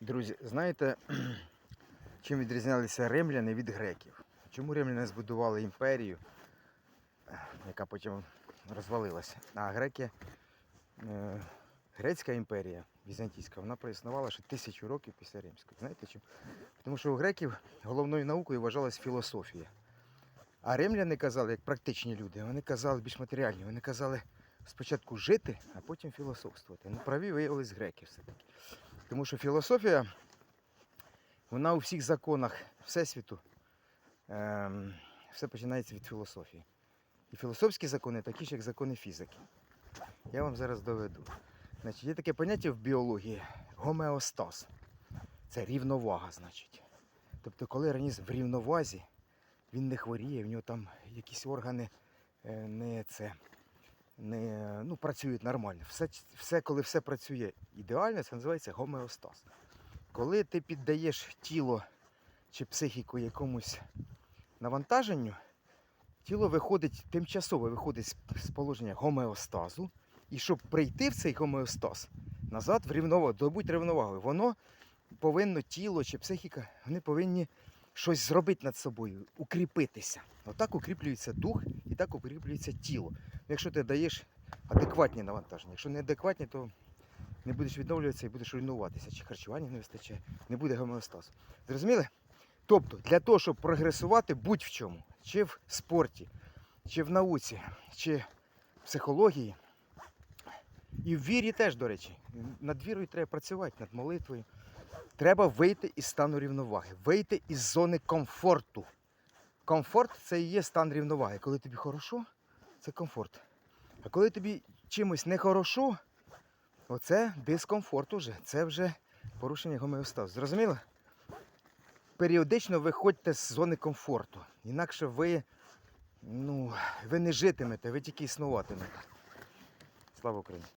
Друзі, знаєте, чим відрізнялися римляни від греків? Чому римляни збудували імперію, яка потім розвалилася? А греки, е, грецька імперія візантійська, вона проіснувала ще тисячу років після римської. Знаєте чому? Тому що у греків головною наукою вважалась філософія. А римляни казали, як практичні люди, вони казали більш матеріальні, вони казали спочатку жити, а потім філософствувати. Ну, праві виявились греки все-таки. Тому що філософія, вона у всіх законах Всесвіту, ем, все починається від філософії. І філософські закони такі ж, як закони фізики. Я вам зараз доведу. Значить, є таке поняття в біології гомеостаз. Це рівновага, значить. Тобто, коли організм в рівновазі, він не хворіє, в нього там якісь органи е, не це не ну, працюють нормально. Все, все, коли все працює ідеально, це називається гомеостаз. Коли ти піддаєш тіло чи психіку якомусь навантаженню, тіло виходить, тимчасово виходить з, положення гомеостазу, і щоб прийти в цей гомеостаз назад в рівновагу, добуть рівновагу, воно повинно тіло чи психіка, вони повинні щось зробити над собою, укріпитися. Отак укріплюється дух і так укріплюється тіло. Якщо ти даєш адекватні навантаження, якщо не адекватні, то не будеш відновлюватися і будеш руйнуватися, чи харчування не вистачає, не буде гомеостазу. Зрозуміли? Тобто, для того, щоб прогресувати будь в чому, чи в спорті, чи в науці, чи в психології, і в вірі теж, до речі, над вірою треба працювати, над молитвою. Треба вийти із стану рівноваги, вийти із зони комфорту. Комфорт це і є стан рівноваги. Коли тобі хорошо, це комфорт. А коли тобі чимось нехорошо, оце дискомфорт уже. Це вже порушення гомеостазу. Зрозуміло? Періодично виходьте з зони комфорту. Інакше ви, ну, ви не житимете, ви тільки існуватимете. Слава Україні!